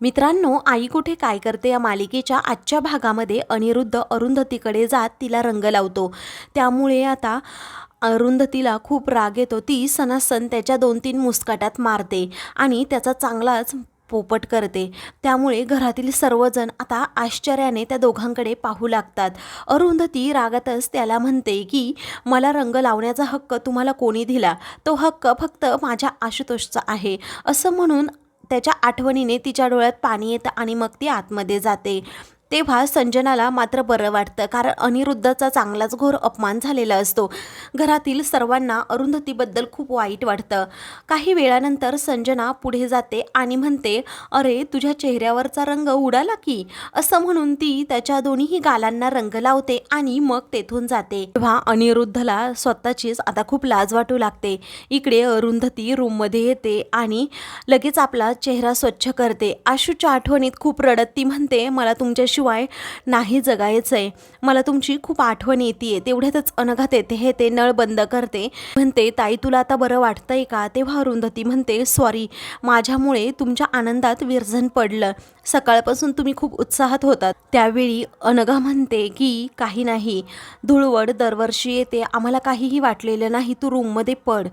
मित्रांनो आई कुठे काय करते या मालिकेच्या आजच्या भागामध्ये अनिरुद्ध अरुंधतीकडे जात तिला रंग लावतो. त्यामुळे आता अरुंधतीला खूप राग येतो. ती सणासन त्याच्या दोन तीन मुस्काटात मारते आणि त्याचा चांगलाच पोपट करते. त्यामुळे घरातील सर्वजण आता आश्चर्याने त्या दोघांकडे पाहू लागतात. अरुंधती रागातच त्याला म्हणते की मला रंग लावण्याचा हक्क तुम्हाला कोणी दिला? तो हक्क फक्त माझ्या आशुतोषचा आहे. असं म्हणून त्याच्या आठवणीने तिच्या डोळ्यात पाणी येतं आणि मग ती आतमध्ये जाते. तेव्हा संजनाला मात्र बरं वाटतं कारण अनिरुद्धचा चांगलाच घोर अपमान झालेला असतो. घरातील सर्वांना अरुंधतीबद्दल खूप वाईट वाटतं. काही वेळानंतर संजना पुढे जाते आणि म्हणते अरे तुझ्या चेहऱ्यावरचा रंग उडाला की? असं म्हणून ती त्याच्या दोन्ही गालांना रंग लावते आणि मग तेथून जाते. तेव्हा अनिरुद्धला स्वतःचीच आता खूप लाज वाटू लागते. इकडे अरुंधती रूममध्ये येते आणि लगेच आपला चेहरा स्वच्छ करते. आशूच्या आठवणीत खूप रडत ती म्हणते मला तुमच्याशी शिवाय नाही जगायचं आहे मला तुमची खूप आठवण येते. तेवढ्यातच अनघात येते हे ते नळ बंद करते. म्हणते ताई तुला आता बरं वाटतंय का? तेव्हा अरुंधती म्हणते सॉरी माझ्यामुळे तुमच्या आनंदात विरजन पडलं. सकाळपासून तुम्ही खूप उत्साहात होतात. त्यावेळी अनघा म्हणते की काही नाही. धुळवड दरवर्षी येते. आम्हाला काहीही वाटलेलं नाही. तू रूममध्ये पड.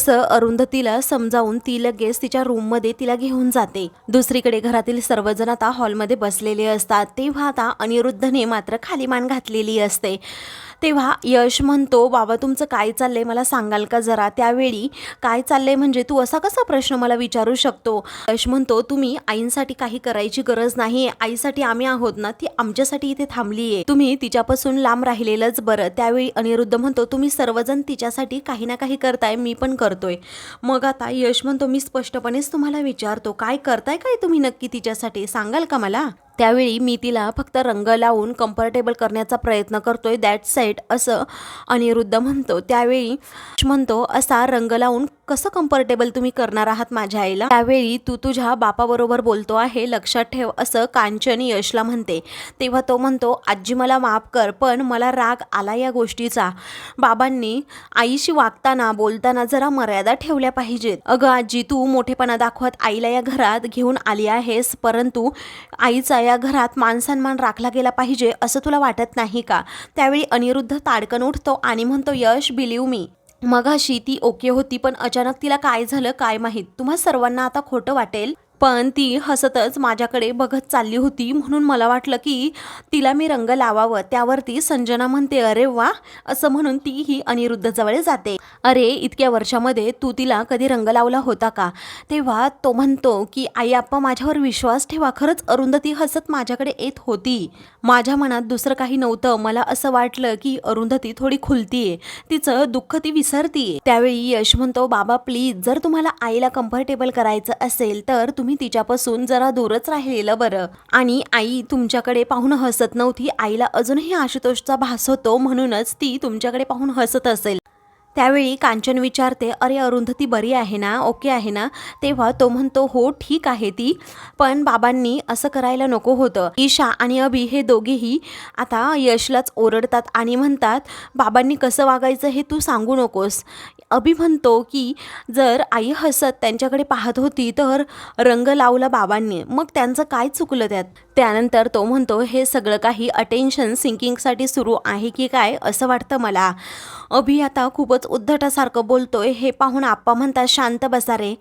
असं अरुंधतीला समजावून ती लगेच तिच्या रूममध्ये तिला घेऊन जाते. दुसरीकडे घरातील सर्वजण आता हॉलमध्ये बसलेले असतात. ते आता अनिरुद्धने मात्र खाली मान घातलेली असते. तेव्हा यश म्हणतो बाबा तुमचं काय चाललंय? मला सांगाल का जरा? त्यावेळी काय चाललंय म्हणजे तू असा कसा प्रश्न मला विचारू शकतो? यश म्हणतो तुम्ही आईंसाठी काही करायची गरज नाही. आईसाठी आम्ही आहोत ना ती आमच्यासाठी इथे थांबली आहे तुम्ही तिच्यापासून लांब राहिलेलंच बरं. त्यावेळी अनिरुद्ध म्हणतो तुम्ही सर्वजण तिच्यासाठी काही ना काही करताय मी पण करतोय. मग आता यश म्हणतो मी स्पष्टपणेच तुम्हाला विचारतो. काय करताय काय तुम्ही नक्की तिच्यासाठी? सांगाल का मला? त्यावेळी मी तिला फक्त रंग लावून कम्फर्टेबल करण्याचा प्रयत्न करतोय. दॅट साईड असं अनिरुद्ध म्हणतो. त्यावेळी म्हणतो असा रंग लावून कसं कम्फर्टेबल तुम्ही करणार आहात माझ्या आईला? त्यावेळी तू तुझ्या बापाबरोबर बोलतो आहे लक्षात ठेव असं कांचन यशला म्हणते. तेव्हा तो म्हणतो आजी मला माफ कर पण मला राग आला या गोष्टीचा. बाबांनी आईशी वागताना बोलताना जरा मर्यादा ठेवल्या पाहिजेत. अगं आजी तू मोठेपणा दाखवत आईला या घरात घेऊन आली आहेस परंतु आईचा या घरात मानसन्मान राखला गेला पाहिजे असं तुला वाटत नाही का? त्यावेळी अनिरुद्ध ताडकन उठतो आणि म्हणतो यश बिलीव मी मगाशी ती ओके होती पण अचानक तिला काय झालं काय माहीत? तुम्हा सर्वांना आता खोटं वाटेल. पण ती हसतच माझ्याकडे बघत चालली होती म्हणून मला वाटलं की तिला मी रंग लावावं. त्यावरती संजना म्हणते अरे वा असं म्हणून ती ही अनिरुद्धजवळ जाते. अरे इतक्या वर्षामध्ये तू तिला कधी रंग लावला होता का? तेव्हा तो म्हणतो की आई आप्पा माझ्यावर विश्वास ठेवा. खरंच अरुंधती हसत माझ्याकडे येत होती. माझ्या मनात दुसरं काही नव्हतं. मला असं वाटलं की अरुंधती थोडी खुलतीये. तिचं दुःख ती विसरतीये. त्यावेळी यश म्हणतो बाबा प्लीज जर तुम्हाला आईला कम्फर्टेबल करायचं असेल तर तुम्ही तिच्यापासून जरा दूरच राहिलेलं बरं. आणि आई तुमच्याकडे पाहून हसत नव्हती. आईला अजूनही आशुतोषचा भास होतो म्हणूनच ती तुमच्याकडे पाहून हसत असेल. त्यावेळी कांचन विचारते अरे अरुंधती बरी आहे ना? ओके आहे ना? तेव्हा तो म्हणतो हो ठीक आहे ती पण बाबांनी असं करायला नको होतं. ईशा आणि अभि हे दोघेही आता यशलाच ओरडतात आणि म्हणतात बाबांनी कसं वागायचं हे तू सांगू नकोस. अभि म्हणतो की जर आई हसत त्यांच्याकडे पाहत होती तर रंग लावला बाबांनी. मग त्यांचं काय चुकलं त्यात? त्यानंतर तो म्हणतो हे सगळं काही अटेन्शन सिंकिंगसाठी सुरू आहे की काय असं वाटतं मला? अभि आता खूपच उद्धटासारखं बोलतोय हे पाहून आप्पा म्हणतात शांत बसा रे.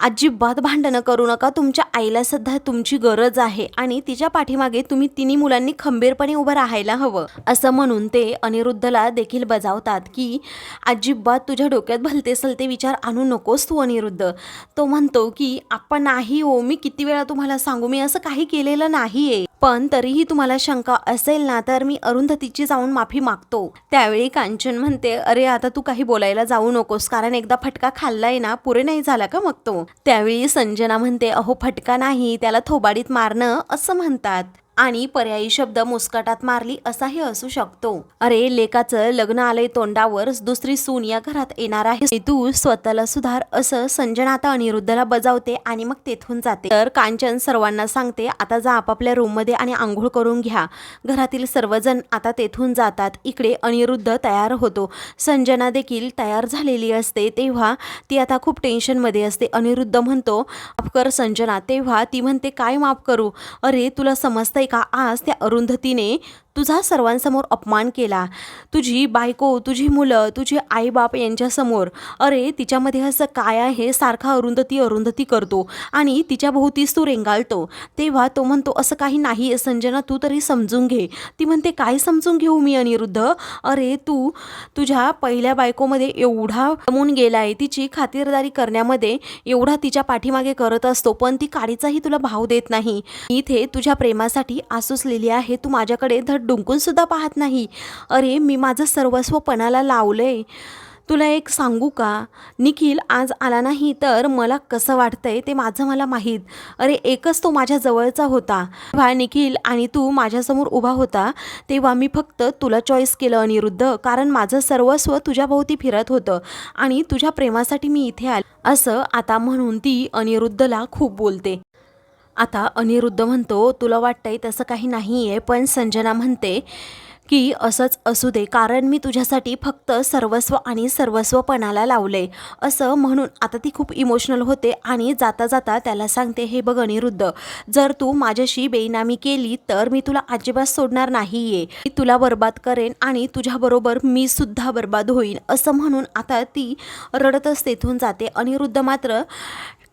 अजिबात भांडणं करू नका. तुमच्या आईला सध्या तुमची गरज आहे आणि तिच्या पाठीमागे तुम्ही तिन्ही मुलांनी खंबीरपणे उभं राहायला हवं. असं म्हणून ते अनिरुद्धला देखील बजावतात की अजिबात तुझ्या डोक्यात भलते सलते विचार आणू नकोस तू अनिरुद्ध. तो म्हणतो की आपण नाही हो मी किती वेळा तुम्हाला सांगू मी असं काही केलेलं नाही आहे पण तरीही तुम्हाला शंका असेल ना तर मी अरुंधतीची जाऊन माफी मागतो. त्यावेळी कांचन म्हणते अरे आता तू काही बोलायला जाऊ नकोस कारण एकदा फटका खाल्लाय ना पुरे नाही झाला का मग तो? त्यावेळी संजना म्हणते अहो फटका नाही त्याला थोबाडीत मारणं असं म्हणतात. आणि पर्यायी शब्द मुस्कटात मारली असाही असू शकतो. अरे लेकाचं लग्न आलंय तोंडावर दुसरी सून या घरात येणार आहे. तू स्वतःला सुधार असं संजना आता अनिरुद्धला बजावते आणि मग तेथून जाते. तर कांचन सर्वांना सांगते आता जा आपापल्या रूममध्ये आणि आंघोळ करून घ्या. घरातील सर्वजण आता तेथून जातात. इकडे अनिरुद्ध तयार होतो. संजना देखील तयार झालेली असते. तेव्हा ती आता खूप टेन्शनमध्ये असते. अनिरुद्ध म्हणतो माफ कर संजना तेव्हा ती म्हणते काय माफ करू? अरे तुला समजतंय का आज त्या अरुंधतीने तुझा सर्वांसमोर अपमान केला. तुझी बायको तुझी मुलं तुझे आईबाप यांच्यासमोर अरे तिच्यामध्ये असं काय आहे? सारखा अरुंधती अरुंधती करतो आणि तिच्या भोवतीच तू रेंगाळतो. तेव्हा तो म्हणतो असं काही नाही आहे संजना तू तरी समजून घे. ती म्हणते काय समजून घेऊ मी अनिरुद्ध? अरे तू तुझ्या पहिल्या बायकोमध्ये एवढा रमून आहे तिची खातिरदारी करण्यामध्ये एवढा तिच्या पाठीमागे करत असतो पण ती काडीचाही तुला भाव देत नाही. इथे तुझ्या प्रेमासाठी आसुसलेली आहे तू माझ्याकडे धड डुंकून सुद्धा पाहत नाही. अरे मी माझं सर्वस्व पणाला लावलंय. तुला एक सांगू का? निखिल आज आला नाही तर मला कसं वाटतंय ते माझं मला माहीत. अरे एकच तो माझ्या जवळचा होता. भा निखिल आणि तू माझ्यासमोर उभा होता तेव्हा मी फक्त तुला चॉईस केलं अनिरुद्ध कारण माझं सर्वस्व तुझ्याभोवती फिरत होतं आणि तुझ्या प्रेमासाठी मी इथे आले. असं आता म्हणून ती अनिरुद्धला खूप बोलते. आता अनिरुद्ध म्हणतो तुला वाटतंय तसं काही नाही आहे पण संजना म्हणते की असंच असू दे कारण मी तुझ्यासाठी फक्त सर्वस्व आणि सर्वस्वपणाला लावले. असं म्हणून आता ती खूप इमोशनल होते आणि जाता जाता त्याला सांगते हे बघ अनिरुद्ध जर तू माझ्याशी बेईनामी केली तर मी तुला अजिबात सोडणार नाही आहे मी तुला बर्बाद करेन आणि तुझ्याबरोबर मी सुद्धा बर्बाद होईन. असं म्हणून आता ती रडतच तेथून जाते. अनिरुद्ध मात्र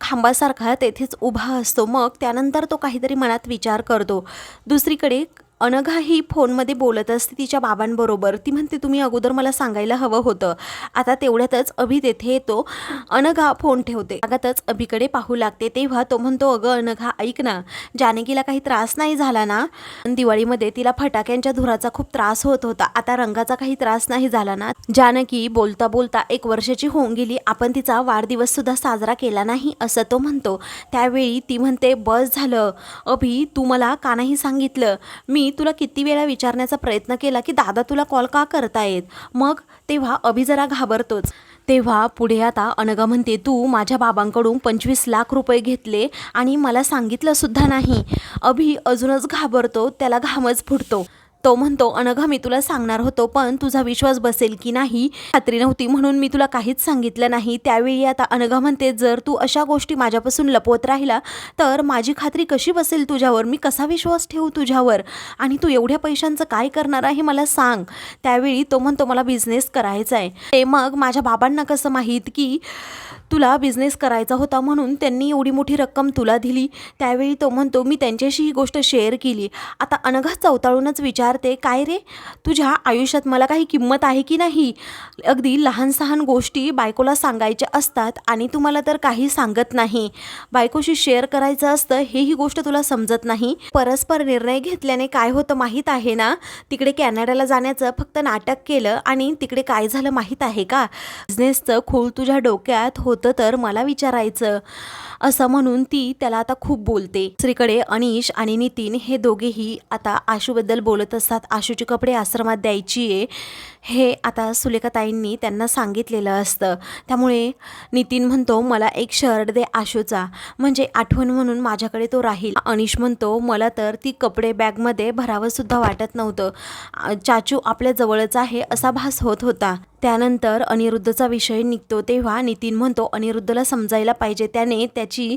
खांबासारखा तेथेच उभा असतो. मग त्यानंतर तो काहीतरी मनात विचार करतो. दुसरीकडे अनघा ही फोनमध्ये बोलत असते तिच्या बाबांबरोबर. ती म्हणते तुम्ही अगोदर मला सांगायला हवं होतं. आता तेवढ्यातच अभि तेथे येतो. अनघा फोन ठेवते. अगातच अभिकडे पाहू लागते. तेव्हा तो म्हणतो अगं अनघा ऐक ना. जानकीला काही त्रास नाही झाला ना दिवाळीमध्ये तिला फटाक्यांच्या धुराचा खूप त्रास होत होता. आता रंगाचा काही त्रास नाही झाला ना जानकी बोलता बोलता एक वर्षाची होऊन गेली. आपण तिचा वाढदिवस सुद्धा साजरा केला नाही असं तो म्हणतो. त्यावेळी ती म्हणते बस झालं. अभि तू मला का नाही सांगितलं? मी मी तुला किती वेळा विचारण्याचा प्रयत्न केला की दादा तुला कॉल का करतायत? मग तेव्हा अभि जरा घाबरतोच. तेव्हा पुढे आता अनघा म्हणते तू माझ्या बाबांकडून पंचवीस लाख रुपये घेतले आणि मला सांगितलंसुद्धा नाही. अभि अजूनच घाबरतो त्याला घामच फुटतो. तो म्हणतो अनघा मी तुला सांगणार होतो पण तुझा विश्वास बसेल की नाही? खात्री नव्हती म्हणून मी तुला काहीच सांगितलं नाही. त्यावेळी आता अनघा म्हणते जर तू अशा गोष्टी माझ्यापासून लपवत राहिला तर माझी खात्री कशी बसेल तुझ्यावर? मी कसा विश्वास ठेवू तुझ्यावर? आणि तू एवढ्या पैशांचं काय करणार आहे मला सांग. त्यावेळी तो म्हणतो मला बिझनेस करायचा आहे ते मग माझ्या बाबांना कसं माहीत की तुला बिझनेस करायचा होता म्हणून त्यांनी एवढी मोठी रक्कम तुला दिली. त्यावेळी तो म्हणतो मी त्यांच्याशी ही गोष्ट शेअर केली. आता अनघा चवताळूनच विचारते काय रे? तुझ्या आयुष्यात मला काही किंमत आहे की नाही? अगदी लहान सहान गोष्टी बायकोला सांगायच्या असतात आणि तुम्हाला तर काही सांगत नाही. बायकोशी शेअर करायचं असतं हेही गोष्ट तुला समजत नाही. परस्पर निर्णय घेतल्याने काय होतं माहीत आहे ना? तिकडे कॅनडाला जाण्याचं फक्त नाटक केलं आणि तिकडे काय झालं माहीत आहे का? बिझनेसचं खूळ तुझ्या डोक्यात होतं तर मला विचारायचं. असं म्हणून ती त्याला आता खूप बोलते. दुसरीकडे अनिश आणि नितीन हे दोघेही आता आशूबद्दल बोलत असतात आशूचे कपडे आश्रमात द्यायची आहे हे आता सुलेखाताईंनी त्यांना सांगितलेलं असतं. त्यामुळे नितीन म्हणतो मला एक शर्ट दे आशूचा. म्हणजे आठवण म्हणून माझ्याकडे तो राहील. अनिश म्हणतो मला तर ती कपडे बॅगमध्ये भरावंसुद्धा वाटत नव्हतं. चाचू आपल्या जवळच आहे असा भास होत होता. त्यानंतर अनिरुद्धचा विषय निघतो तेव्हा नितीन म्हणतो अनिरुद्धला समजायला पाहिजे त्याने त्याची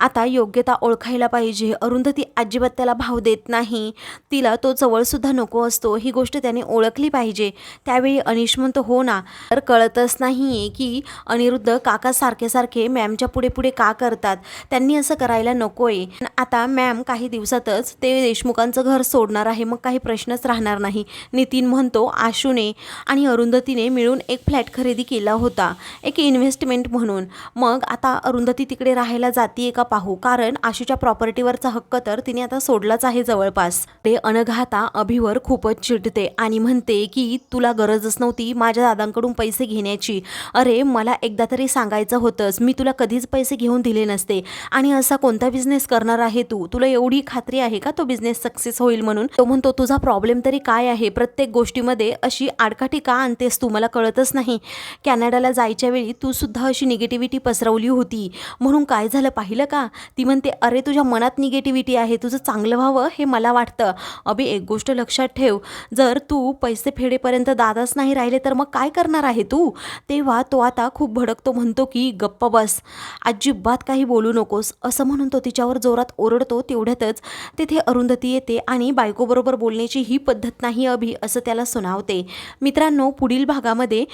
आता योग्यता ओळखायला पाहिजे. अरुंधती अजिबात त्याला भाव देत नाही. तिला तो जवळसुद्धा नको असतो. ही गोष्ट त्याने ओळखली पाहिजे. त्यावेळी अनिश म्हणतो हो ना. तर कळतच नाही आहे की अनिरुद्ध काका सारखे सारखे मॅमच्या पुढे पुढे का करतात. त्यांनी असं करायला नको आहे आता मॅम काही दिवसातच ते देशमुखांचं घर सोडणार आहे. मग काही प्रश्नच राहणार नाही. नितीन म्हणतो आशूने आणि अरुंधतीने अरुंधतीने मिळून एक फ्लॅट खरेदी केला होता एक इन्व्हेस्टमेंट म्हणून. मग आता अरुंधती तिकडे राहायला जातीये का पाहू? कारण आशूच्या प्रॉपर्टीवरचा हक्क तर तिने आता सोडलाच आहे जवळपास. ते अनघाता अभिवर खूपच चिडते आणि म्हणते की तुला गरजच नव्हती माझ्या दादांकडून पैसे घेण्याची. अरे मला एकदा तरी सांगायचं होतंस मी तुला कधीच पैसे घेऊन दिले नसते. आणि असा कोणता बिझनेस करणार आहे तू? तुला एवढी खात्री आहे का तो बिझनेस सक्सेस होईल म्हणून? तो म्हणतो तुझा प्रॉब्लेम तरी काय आहे? प्रत्येक गोष्टीमध्ये अशी आडकाठी का आणतेस तू? मला कळतच नाही. कॅनडाला जायच्या वेळी तू सुद्धा अशी निगेटिव्हिटी पसरवली होती. म्हणून काय झालं पाहिलं का? ती म्हणते अरे तुझ्या मनात निगेटिव्हिटी आहे. तुझं चांगलं व्हावं हे मला वाटतं. अभि एक गोष्ट लक्षात ठेव. जर तू पैसे फेडेपर्यंत दादाच नाही राहिले तर मग काय करणार आहे तू? तेव्हा तो आता खूप भडकतो म्हणतो की गप्प बस. अजिबात काही बोलू नकोस. असं म्हणून तो तिच्यावर जोरात ओरडतो तेवढ्यातच तिथे अरुंधती येते आणि बायकोबरोबर बोलण्याची ही पद्धत नाही अभि असं त्याला सुनावते. मित्रांनो पुढील भागात भागामध्ये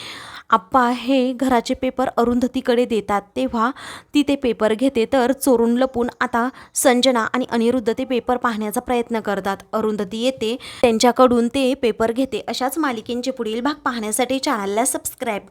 आप्पा हे घराचे पेपर अरुंधतीकडे देतात. तेव्हा ती ते पेपर घेते तर चोरून लपून आता संजना आणि अनिरुद्ध ते पेपर पाहण्याचा प्रयत्न करतात. अरुंधती येते त्यांच्याकडून ते पेपर घेते. अशाच मालिकेंचे पुढील भाग पाहण्यासाठी चॅनलला सबस्क्राईब